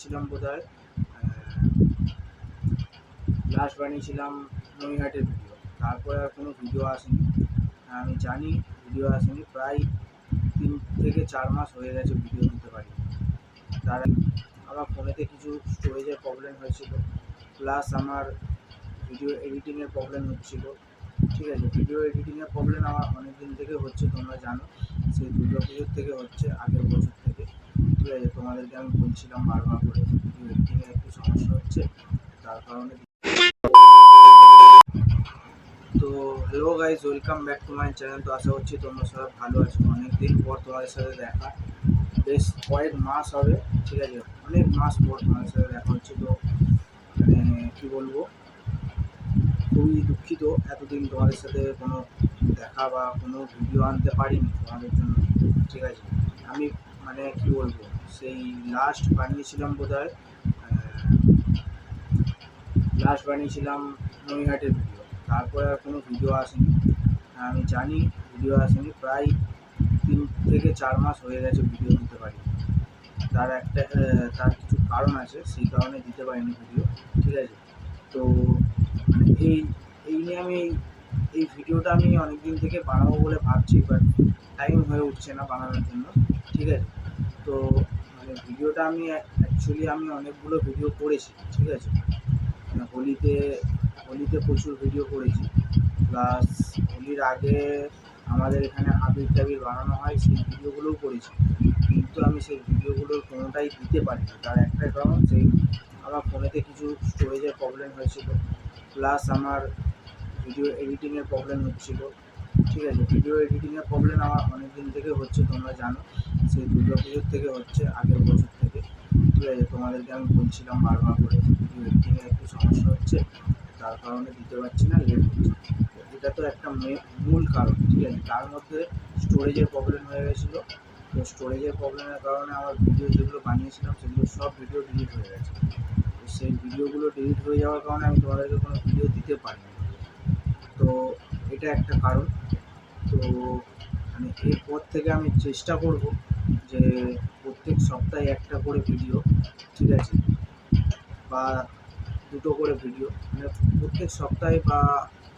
বানিয়েছিলাম বোধ হয় লাস্ট বানিয়েছিলাম নৈহাটের ভিডিও তারপরে আর কোনো ভিডিও আসেনি। আমি জানি ভিডিও আসেনি, প্রায় তিন থেকে চার মাস হয়ে গেছে ভিডিও দিতে পারি তার আমার ফোনেতে কিছু স্টোরেজের প্রবলেম হয়েছিল প্লাস আমার ভিডিও এডিটিংয়ের প্রবলেম হচ্ছিল। ঠিক আছে ভিডিও এডিটিংয়ের প্রবলেম আমার অনেক দিন থেকে হচ্ছে, তোমরা জানো। সেই দুর্গা পুজোর থেকে হচ্ছে, আগের বছর ঠিক আছে, তোমাদেরকে আমি বলছিলাম বারবার করে এডিটিংয়ের একটু সমস্যা হচ্ছে, তার কারণে তো hello guys welcome back to my channel তো আশা করছি তোমরা সবাই ভালো আছো। অনেক দিন পর তোমাদের সাথে দেখা। বেশ কয়েক মাস হবে, ঠিক আছে? অনেক মাস পর তোমাদের সাথে দেখা হচ্ছে। তো মানে কী বলব? খুবই দুঃখিত এতদিন তোমাদের সাথে কোনো দেখা বা কোনো ভিডিও আনতে পারিনি তোমাদের জন্য, ঠিক আছে? আমি মানে কি বলব, সেই লাস্ট বানিয়েছিলাম বোধ হয় লাস্ট বানিয়েছিলাম নৈহাটের ভিডিও তারপরে আর কোনো ভিডিও আসেনি। আমি জানি ভিডিও আসেনি, প্রায় তিন থেকে চার মাস হয়ে গেছে ভিডিও দিতে পারি তার একটা তার কিছু কারণ আছে, সেই কারণে দিতে পারিনি ভিডিও ঠিক আছে? তো মানে এই এই নিয়ে আমি এই- ভিডিওটা আমি অনেক দিন থেকে বানাবো বলে ভাবছি বাট টাইম হয়ে উঠছে না বানানোর জন্য, ঠিক আছে? তো মানে ভিডিওটা আমি অ্যাকচুয়ালি আমি অনেকগুলো ভিডিও করেছি, ঠিক আছে? মানে হোলিতে হোলিতে প্রচুর ভিডিও করেছি। প্লাস হোলির আগে আমাদের এখানে আবির টাবির বানানো হয়, সেই ভিডিওগুলোও করেছি। কিন্তু আমি সেই ভিডিওগুলোর কোনোটাই দিতে পারি না তার একটাই কারণ, সেই আমার ফোনেতে কিছু স্টোরেজের প্রবলেম হয়েছিল। প্লাস আমার ভিডিও এডিটিংয়ের প্রবলেম হচ্ছিল। ঠিক আছে ভিডিও এডিটিংয়ের প্রবলেম আমার অনেক দিন থেকে হচ্ছে, তোমরা জানো। সেই দুর্গা পুজোর থেকে হচ্ছে, আগের বছর থেকে। ঠিক আছে, তোমাদেরকে আমি বলছিলাম বারবার করে ভিডিও এডিটিংয়ের একটু সমস্যা হচ্ছে। তার কারণে দিতে পারছি না লেট হচ্ছে। এটা তো একটা মূল কারণ, ঠিক আছে। তার মধ্যে স্টোরেজের প্রবলেম হয়ে গেছিল। তো স্টোরেজের প্রবলেমের কারণে আমার ভিডিও যেগুলো বানিয়েছিলাম, সেগুলো সব ভিডিও ডিলিট হয়ে গেছে। সেই ভিডিওগুলো ডিলিট হয়ে যাওয়ার কারণে আমি তোমাদেরকে কোনো ভিডিও দিতে পারিনি। তো এটা একটা কারণ। তো মানে এরপর থেকে আমি চেষ্টা করব যে প্রত্যেক সপ্তাহে একটা করে ভিডিও ঠিক আছে? বা দুটো করে ভিডিও মানে প্রত্যেক সপ্তাহে বা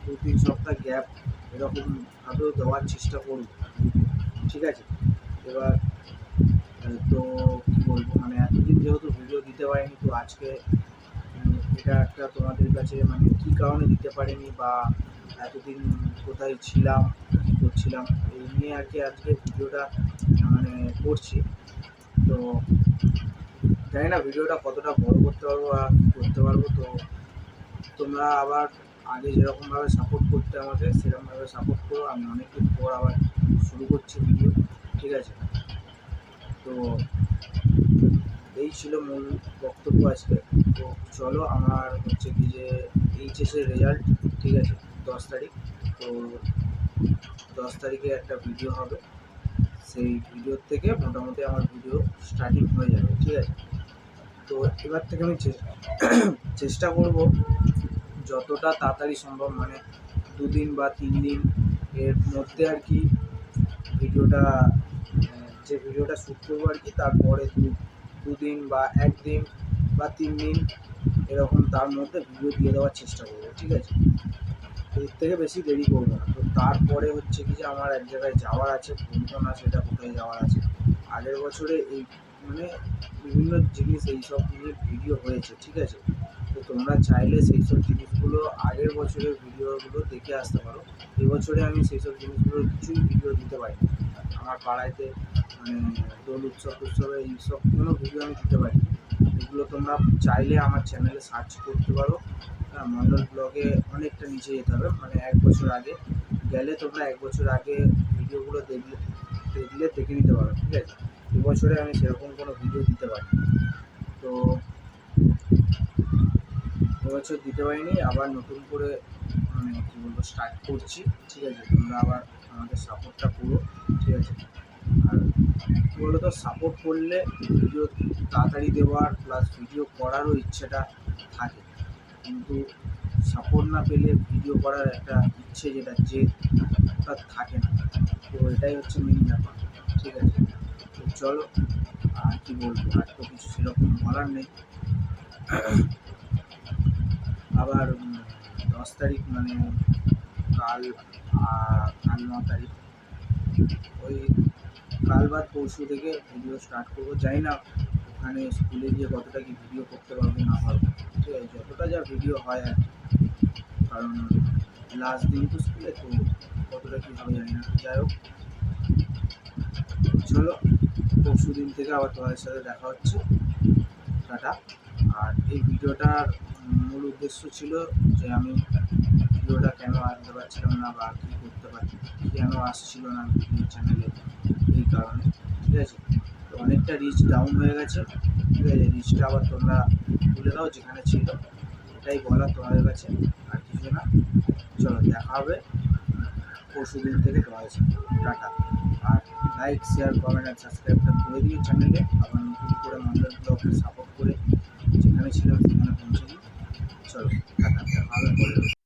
দু তিন সপ্তাহ গ্যাপ এরকমভাবেও দেওয়ার চেষ্টা করব। ঠিক আছে? এবার তো কী বলব মানে এতদিন যেহেতু ভিডিও দিতে পারিনি, তো আজকে এটা একটা তোমাদের কাছে মানে কী কারণে দিতে পারিনি বা এতদিন কোথায় ছিলাম, কী করছিলাম, এই নিয়ে আর কি আজকে ভিডিওটা মানে করছি। তো জানি না ভিডিওটা কতটা বড় করতে পারব আর করতে পারব। তো তোমরা আবার আগে যেরকমভাবে সাপোর্ট করতে আমাকে, সেরকমভাবে সাপোর্ট করো। আমি অনেকদিন পর আবার শুরু করছি ভিডিও ঠিক আছে? তো এই ছিল মূল বক্তব্য আজকে। তো চলো আমার হচ্ছে কি যে এইচএসের রেজাল্ট ঠিক আছে? দশ তারিখ। তো দশ তারিখে একটা ভিডিও হবে। সেই ভিডিওর থেকে মোটামুটি আমার ভিডিও স্টার্টিং হয়ে যাবে, ঠিক আছে? তো এবার থেকে আমি চেষ্টা করব যতটা তাড়াতাড়ি সম্ভব মানে দুদিন বা তিন দিন এর মধ্যে আর কি ভিডিওটা যে ভিডিওটা শ্যুট করব আর কি, তারপরে দু, দুদিন বা একদিন বা তিন দিন এরকম তার মধ্যে ভিডিও দিয়ে দেওয়ার চেষ্টা করব, ঠিক আছে? এর থেকে বেশি দেরি করব না। তো তারপরে হচ্ছে কি যে আমার এক জায়গায় যাওয়ার আছে বলতো না সেটা কোথায় যাওয়ার আছে। আগের বছরে এই মানে বিভিন্ন জিনিস এইসব নিয়ে ভিডিও হয়েছে, ঠিক আছে? তো তোমরা চাইলে সেই সব জিনিসগুলো আগের বছরের ভিডিওগুলো দেখে আসতে পারো। এবছরে আমি সেই সব জিনিসগুলোর কিছুই ভিডিও দিতে পারি আমার পাড়াইতে মানে দোল উৎসব উৎসবে এইসব কোনো ভিডিও আমি দিতে পারিনি। এগুলো তোমরা চাইলে আমার চ্যানেলে সার্চ করতে পারো। মন্ডল ব্লগে অনেকটা নিচে যেতে হবে মানে এক বছর আগে। গেলে তোমরা এক বছর আগে ভিডিওগুলো দেখলে দেখলে দেখে নিতে পারো, ঠিক আছে? এবছরে আমি সেরকম কোনো ভিডিও দিতে পারি তো এবছর দিতে পারিনি, আবার নতুন করে মানে কী বলব স্টার্ট করছি, ঠিক আছে? তোমরা আবার আমাদের সাপোর্টটা করো, ঠিক আছে? আর বলতো সাপোর্ট করলে ভিডিও তাড়াতাড়ি দেওয়ার প্লাস ভিডিও করারও ইচ্ছেটা থাকে। কিন্তু সাপোর্ট না পেলে ভিডিও করার একটা ইচ্ছে যেটা জেদটা থাকে না। তো এটাই হচ্ছে মেন ব্যাপার, ঠিক আছে? তো চলো, আর কি বলব, আর তো কিছু সেরকম বলার নেই। আবার দশ তারিখ মানে কাল কাল ন তারিখ, ওই কাল বাদ পরশু থেকে ভিডিও স্টার্ট করব। জানি না ওখানে স্কুলে গিয়ে কতটা কি ভিডিও করতে পারব না পারব। ঠিক আছে, যতটা যা ভিডিও হয় আর কারণ লাস্ট দিন তো স্কুলে তো কতটা কী হবে জানি না। যাই হোক, চলো, পরশু দিন থেকে আবার তোমাদের সাথে দেখা হচ্ছে। টাটা। আর এই ভিডিওটার মূল উদ্দেশ্য ছিল যে আমি ভিডিওটা কেন আনতে পারছিলাম না বা কী করতে পারছি কেন আসছিল না ভিডিও চ্যানেলে এই কারণে, ঠিক আছে? তো অনেকটা রিচ ডাউন হয়ে গেছে, ঠিক আছে? রিচটা আবার তোমরা তুলে দাও যেখানে ছিল, এটাই বলার তোমাদের কাছে আর কিছু না। চলো, দেখা হবে পরশু দিন থেকে তোমাদের সাথে। টাটা। আর লাইক শেয়ার কমেন্ট আর সাবস্ক্রাইবটা করে দিও চ্যানেলে আবার নতুন করে মন্ডল ব্লগকে সাপোর্ট করে যেখানে ছিলাম সেখানে পৌঁছে দিই চলো, টাটা। দেখা হবে পরে